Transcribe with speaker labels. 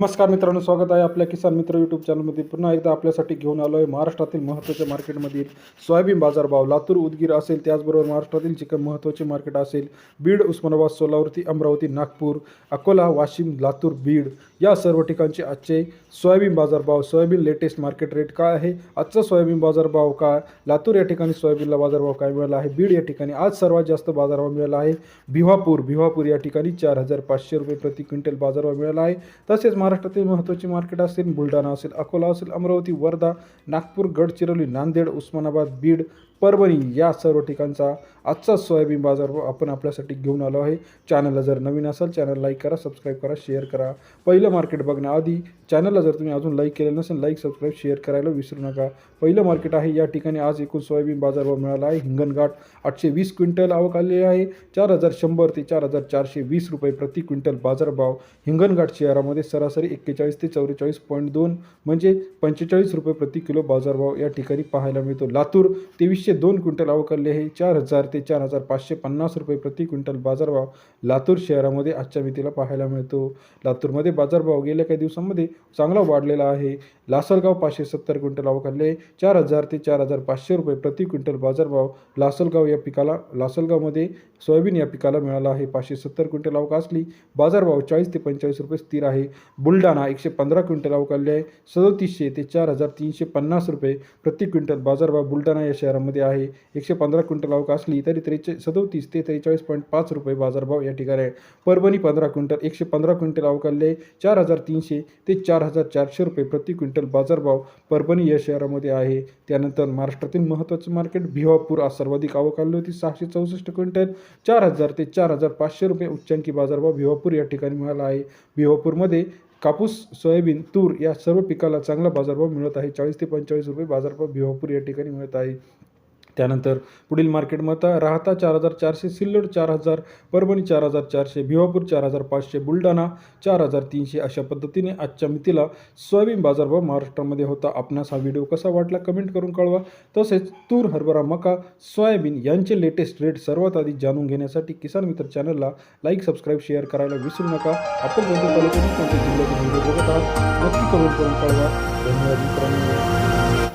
Speaker 1: नमस्कार मित्रांनो स्वागत आहे आपल्या किसान मित्र यूट्यूब चॅनलमध्ये पुन्हा एकदा आपल्यासाठी घेऊन आलो आहे महाराष्ट्रातील महत्त्वाच्या मार्केटमधील सोयाबीन बाजारभाव लातूर उदगीर असेल त्याचबरोबर महाराष्ट्रातील जे काही महत्त्वाचे मार्केट असेल बीड उस्मानाबाद सोलावरती अमरावती नागपूर अकोला वाशिम लातूर बीड या सर्व ठिकाणचे आजचे सोयाबीन बाजारभाव सोयाबीन लेटेस्ट मार्केट रेट काय आहे? आजचा सोयाबीन बाजारभाव काय? लातूर या ठिकाणी सोयाबीनला बाजारभाव काय मिळाला आहे? बीड या ठिकाणी आज सर्वात जास्त बाजारभाव मिळाला आहे. भिवापूर भिवापूर या ठिकाणी चार हजार पाचशे रुपये प्रति क्विंटल बाजारभाव मिळाला आहे. तसेच महाराष्ट्रातील महत्त्वाची मार्केट असेल बुलढाणा असेल अकोला असेल अमरावती वर्धा नागपूर गडचिरोली नांदेड उस्मानाबाद बीड परभणी या सर्व ठिकाणचा आजचा सोयाबीन बाजारभाव आपण आपल्यासाठी घेऊन आलो आहे. चॅनलला जर नवीन असाल चॅनल लाईक करा सबस्क्राईब करा शेअर करा. पहिलं मार्केट बघण्याआधी चॅनलला जर तुम्ही अजून लाईक केलेलं नसेल लाईक सबस्क्राईब शेअर करायला विसरू नका. पहिलं मार्केट आहे या ठिकाणी आज एकूण सोयाबीन बाजारभाव मिळाला आहे. हिंगणघाट आठशे वीस क्विंटल आवक आलेली आहे. चार हजार शंभर ते चार हजार चारशे वीस रुपये प्रति क्विंटल बाजारभाव हिंगणघाट शहरामध्ये सरासरी एक्केचाळीस ते चौवेचाळीस पॉईंट दोन म्हणजे पंचेचाळीस रुपये प्रति किलो बाजारभाव या ठिकाणी पाहायला मिळतो. लातूर तेवीसशे दोन क्विंटल आवक हे आहे चार हजार ते चार हजार पाचशे पन्नास रुपये प्रति क्विंटल बाजारभाव लातूर शहरामध्ये आजच्या मितीला पाहायला मिळतो. लातूरमध्ये बाजारभाव गेल्या काही दिवसांमध्ये चांगला वाढलेला आहे. लासलगाव पाचशे सत्तर क्विंटल आवक आहे चार हजार ते चार हजार पाचशे रुपये प्रति क्विंटल बाजारभाव लासलगाव या पिकाला लासलगावमध्ये सोयाबीन या पिकाला मिळाला आहे. पाचशे सत्तर क्विंटल आवक असली बाजारभाव चाळीस ते पंचेचाळीस रुपये स्थिर आहे. बुलढाणा एकशे पंधरा क्विंटल आवक आहे. सदोतीसशे ते चार हजार तीनशे पन्नास रुपये प्रति क्विंटल बाजारभाव बुलढाणा या शहरामध्ये आहे. एकशे पंधरा क्विंटल आवक असली तरी त्रेचे सदोतीस ते त्रेचाळीस पॉईंट पाच रुपये बाजारभाव या ठिकाणी आहे. परभणी पंधरा क्विंटल एकशे पंधरा क्विंटल आवक आहे चार हजार तीनशे ते चार हजार चारशे रुपये प्रति क्विंटल बाजारभाव परभणी या शहरामध्ये आहे. त्यानंतर महाराष्ट्रातील महत्त्वाचं मार्केट भिवापूर आज सर्वाधिक आवक आली होती सहाशे चौसष्ट क्विंटल. चार हजार ते चार हजार पाचशे रुपये उच्चांकी बाजारभाव भिवापूर या ठिकाणी मिळाला आहे. भिवापूरमध्ये कापूस सोयाबीन तूर या सर्व पिकाला चांगला बाजारभाव मिळत आहे. चाळीस ते पंचेचाळीस रुपये बाजारभाव भिवापूर या ठिकाणी मिळत आहे. त्यानंतर पुढील मार्केटमध्ये राहता चार हजार चारशे सिल्लोड चार हजार परभणी चार हजार चारशे भिवापूर चार हजार पाचशे बुलढाणा चार हजार तीनशे अशा पद्धतीने आजच्या मितीला सोयाबीन बाजारभाव महाराष्ट्रामध्ये होता. आपणास हा व्हिडिओ कसा वाटला कमेंट करून कळवा. तसेच तूर हरभरा मका सोयाबीन यांचे लेटेस्ट रेट सर्वात आधी जाणून घेण्यासाठी किसान मित्र चॅनलला लाईक सबस्क्राईब शेअर करायला विसरू नका. आपण कोणत्या तालुक्यातून कोणत्या जिल्ह्यातून व्हिडिओ बघत आहात नक्की कमेंट करून कळवा. धन्यवाद मित्रांनो.